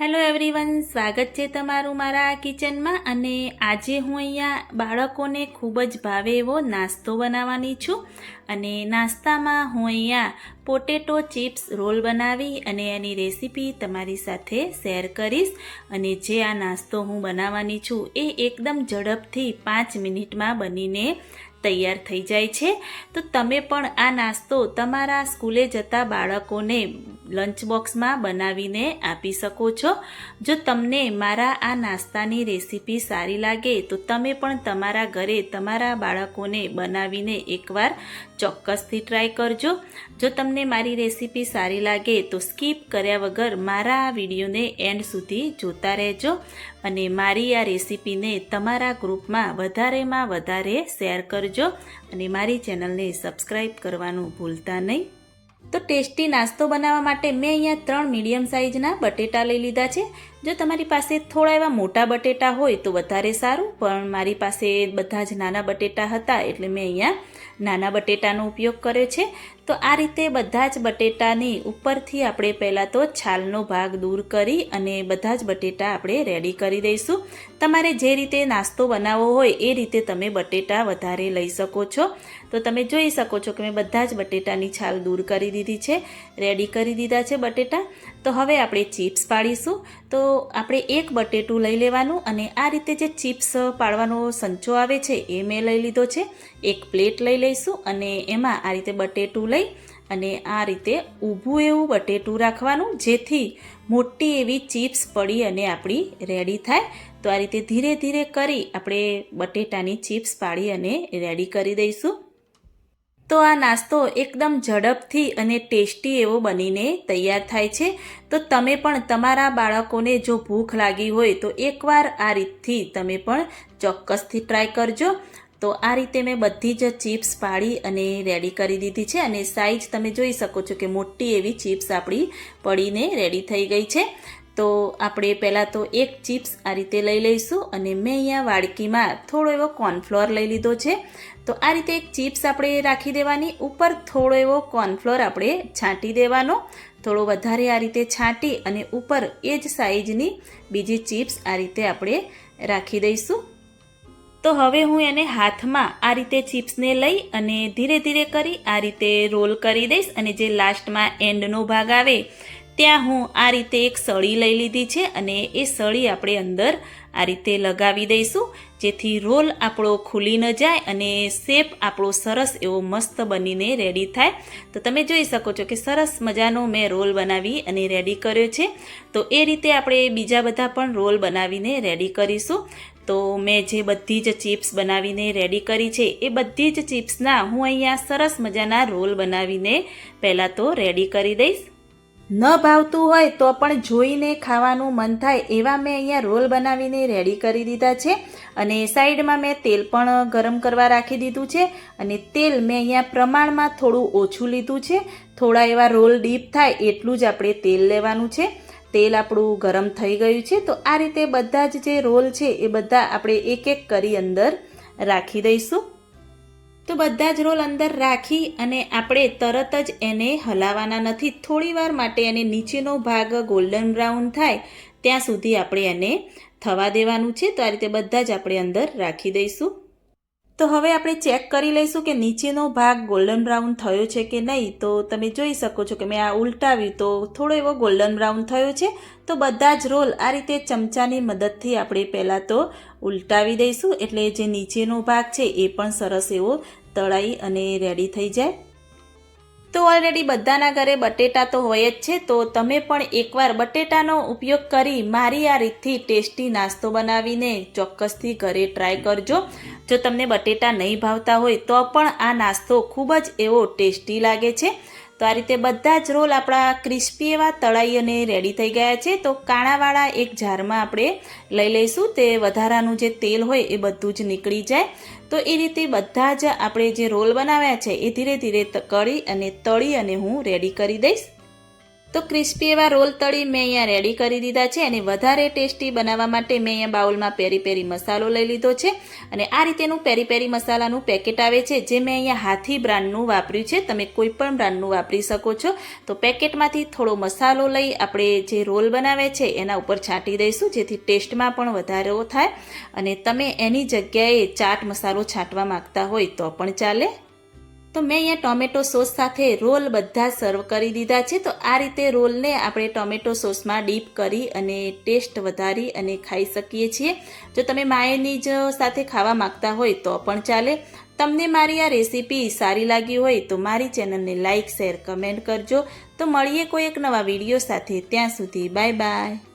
Hello everyone સ્વાગત છે તમારું મારા કિચનમાં અને આજે હું અહીંયા બાળકોને ખૂબ જ ભાવે એવો નાસ્તો બનાવવાની છું અને નાસ્તામાં હું અહીંયા પોટેટો ચિપ્સ રોલ બનાવી અને એની રેસીપી તમારી સાથે શેર કરીશ અને જે આ નાસ્તો હું બનાવવાની છું એ એકદમ ઝડપથી પાંચ મિનિટમાં બનીને તૈયાર થઈ જાય છે. તો તમે પણ આ નાસ્તો તમારા સ્કૂલે જતા બાળકોને લંચ બોક્સમાં બનાવીને આપી શકો છો. જો તમને મારા આ નાસ્તાની રેસીપી સારી લાગે તો તમે પણ તમારા ઘરે તમારા બાળકોને બનાવીને એકવાર ચોક્કસથી ટ્રાય કરજો. જો તમને મારી રેસીપી સારી લાગે તો સ્કીપ કર્યા વગર મારા આ વિડીયોને એન્ડ સુધી જોતા રહેજો અને મારી આ રેસીપીને તમારા ગ્રુપમાં વધારેમાં વધારે શેર કરજો અને મારી ચેનલને સબસ્ક્રાઈબ કરવાનું ભૂલતા નહીં. તો ટેસ્ટી નાસ્તો બનાવવા માટે મેં અહીંયા ત્રણ મીડિયમ સાઇઝના બટેટા લઈ લીધા છે. જો તમારી પાસે થોડા એવા મોટા બટેટા હોય તો વધારે સારું, પણ મારી પાસે બધા જ નાના બટેટા હતા એટલે મેં અહીંયા નાના બટેટાનો ઉપયોગ કર્યો છે. તો આ રીતે બધા જ બટેટાની ઉપરથી આપણે પહેલાં તો છાલનો ભાગ દૂર કરી અને બધા જ બટેટા આપણે રેડી કરી દઈશું. તમારે જે રીતે નાસ્તો બનાવવો હોય એ રીતે તમે બટેટા વધારે લઈ શકો છો. તો તમે જોઈ શકો છો કે મેં બધા જ બટેટાની છાલ દૂર કરી દીધી છે, રેડી કરી દીધા છે બટેટા. તો હવે આપણે ચિપ્સ પાડીશું. તો આપણે એક બટેટું લઈ લેવાનું અને આ રીતે જે ચિપ્સ પાડવાનો સંચો આવે છે એ મેં લઈ લીધો છે. એક પ્લેટ લઈ લઈશું અને એમાં આ રીતે બટેટું લઈ અને આ રીતે ઊભું એવું બટેટું રાખવાનું જેથી મોટી એવી ચિપ્સ પડી અને આપણી રેડી થાય. તો આ રીતે ધીરે ધીરે કરી આપણે બટેટાની ચિપ્સ પાડી અને રેડી કરી દઈશું. તો આ નાસ્તો એકદમ ઝડપથી અને ટેસ્ટી એવો બનીને તૈયાર થાય છે. તો તમે પણ તમારા બાળકોને જો ભૂખ લાગી હોય તો એકવાર આ રીતથી તમે પણ ચોક્કસથી ટ્રાય કરજો. તો આ રીતે મેં બધી જ ચિપ્સ પાડી અને રેડી કરી દીધી છે અને સાઈઝ તમે જોઈ શકો છો કે મોટી એવી ચિપ્સ આપણી પડીને રેડી થઈ ગઈ છે. તો આપણે પહેલાં તો એક ચિપ્સ આ રીતે લઈ લઈશું અને મેં અહીંયા વાડકીમાં થોડો એવો કોર્નફ્લોર લઈ લીધો છે. તો આ રીતે એક ચિપ્સ આપણે રાખી દેવાની, ઉપર થોડો એવો કોર્નફ્લોર આપણે છાંટી દેવાનો. થોડો વધારે આ રીતે છાંટી અને ઉપર એ જ સાઈઝની બીજી ચિપ્સ આ રીતે આપણે રાખી દઈશું. તો હવે હું એને હાથમાં આ રીતે ચિપ્સને લઈ અને ધીરે ધીરે કરી આ રીતે રોલ કરી દઈશ અને જે લાસ્ટમાં એન્ડનો ભાગ આવે ત્યાં હું આ રીતે એક સળી લઈ લીધી છે અને એ સળી આપણે અંદર આ રીતે લગાવી દઈશું, જેથી રોલ આપણો ખુલી ન જાય અને શેપ આપણો સરસ એવો મસ્ત બનીને રેડી થાય. તો તમે જોઈ શકો છો કે સરસ મજાનો મેં રોલ બનાવી અને રેડી કર્યો છે. તો એ રીતે આપણે બીજા બધા પણ રોલ બનાવીને રેડી કરીશું. તો મેં જે બધી જ ચિપ્સ બનાવીને રેડી કરી છે, એ બધી જ ચિપ્સના હું અહીંયા સરસ મજાના રોલ બનાવીને પહેલાં તો રેડી કરી દઈશ. ન ભાવતું હોય તો પણ જોઈને ખાવાનું મન થાય એવા મેં અહીંયા રોલ બનાવીને રેડી કરી દીધા છે. અને સાઈડમાં મેં તેલ પણ ગરમ કરવા રાખી દીધું છે. અને તેલ મેં અહીંયા પ્રમાણમાં થોડું ઓછું લીધું છે. થોડા એવા રોલ ડીપ થાય એટલું જ આપણે તેલ લેવાનું છે. તેલ આપણું ગરમ થઈ ગયું છે. તો આ રીતે બધા જ જે રોલ છે એ બધા આપણે એક એક કરી અંદર રાખી દઈશું. તો બધા જ રોલ અંદર રાખી અને આપણે તરત જ એને હલાવવાના નથી. થોડીવાર માટે એને નીચેનો ભાગ ગોલ્ડન બ્રાઉન થાય, ત્યાં સુધી આપણે એને થવા દેવાનું છે. તો આ રીતે બધા જ આપણે અંદર રાખી દઈશું. તો હવે આપણે ચેક કરી લઈશું કે નીચેનો ભાગ ગોલ્ડન બ્રાઉન થયો છે કે નહીં. તો તમે જોઈ શકો છો કે મેં આ ઉલટાવ્યું. તો થોડો એવો ગોલ્ડન બ્રાઉન થયો છે. તો બધા જ રોલ આ રીતે ચમચાની મદદથી આપણે પહેલાં તો ઉલટાવી દઈશું. એટલે જે નીચેનો ભાગ છે એ પણ સરસ એવો તળાઈ અને રેડી થઈ જાય. તો ઓલરેડી બધાના ઘરે બટેટા તો હોય જ છે. તો તમે પણ એકવાર બટેટાનો ઉપયોગ કરી મારી આ રીતથી ટેસ્ટી નાસ્તો બનાવીને ચોક્કસથી ઘરે ટ્રાય કરજો. જો તમને બટેટા નહીં ભાવતા હોય તો પણ આ નાસ્તો ખૂબ જ એવો ટેસ્ટી લાગે છે. તો આ રીતે બધા જ રોલ આપણા ક્રિસ્પી એવા તળાઈ અને રેડી થઈ ગયા છે. તો કાણાવાળા એક જારમાં આપણે લઈ લઈશું. તે વધારાનું જે તેલ હોય એ બધું જ નીકળી જાય. તો એ રીતે બધા જ આપણે જે રોલ બનાવ્યા છે એ ધીરે ધીરે કરી અને તળી અને હું રેડી કરી દઈશ. તો ક્રિસ્પી એવા રોલ તળી મેં અહીંયા રેડી કરી દીધા છે અને વધારે ટેસ્ટી બનાવવા માટે મેં અહીંયા બાઉલમાં પેરી પેરી મસાલો લઈ લીધો છે અને આ રીતેનું પેરી પેરી મસાલાનું પેકેટ આવે છે જે મેં અહીંયા હાથી બ્રાન્ડનું વાપર્યું છે. તમે કોઈ પણ બ્રાન્ડનું વાપરી શકો છો. તો પેકેટમાંથી થોડો મસાલો લઈ આપણે જે રોલ બનાવે છે એના ઉપર છાંટી દઈશું, જેથી ટેસ્ટમાં પણ વધારો થાય. અને તમે એની જગ્યાએ ચાટ મસાલો છાંટવા માંગતા હોય તો પણ ચાલે. તો મેં અહીંયા ટોમેટો સોસ સાથે રોલ બધા સર્વ કરી દીધા છે. તો આ રીતે રોલને આપણે ટોમેટો સોસમાં ડીપ કરી અને ટેસ્ટ વધારી અને ખાઈ શકીએ છીએ. જો તમે માયોનીઝ સાથે ખાવા માંગતા હોય તો પણ ચાલે. તમને મારી આ રેસીપી સારી લાગી હોય તો મારી ચેનલને લાઇક શેર, કમેન્ટ કરજો. તો મળીએ કોઈ એક નવા વીડિયો સાથે. ત્યાં સુધી બાય બાય.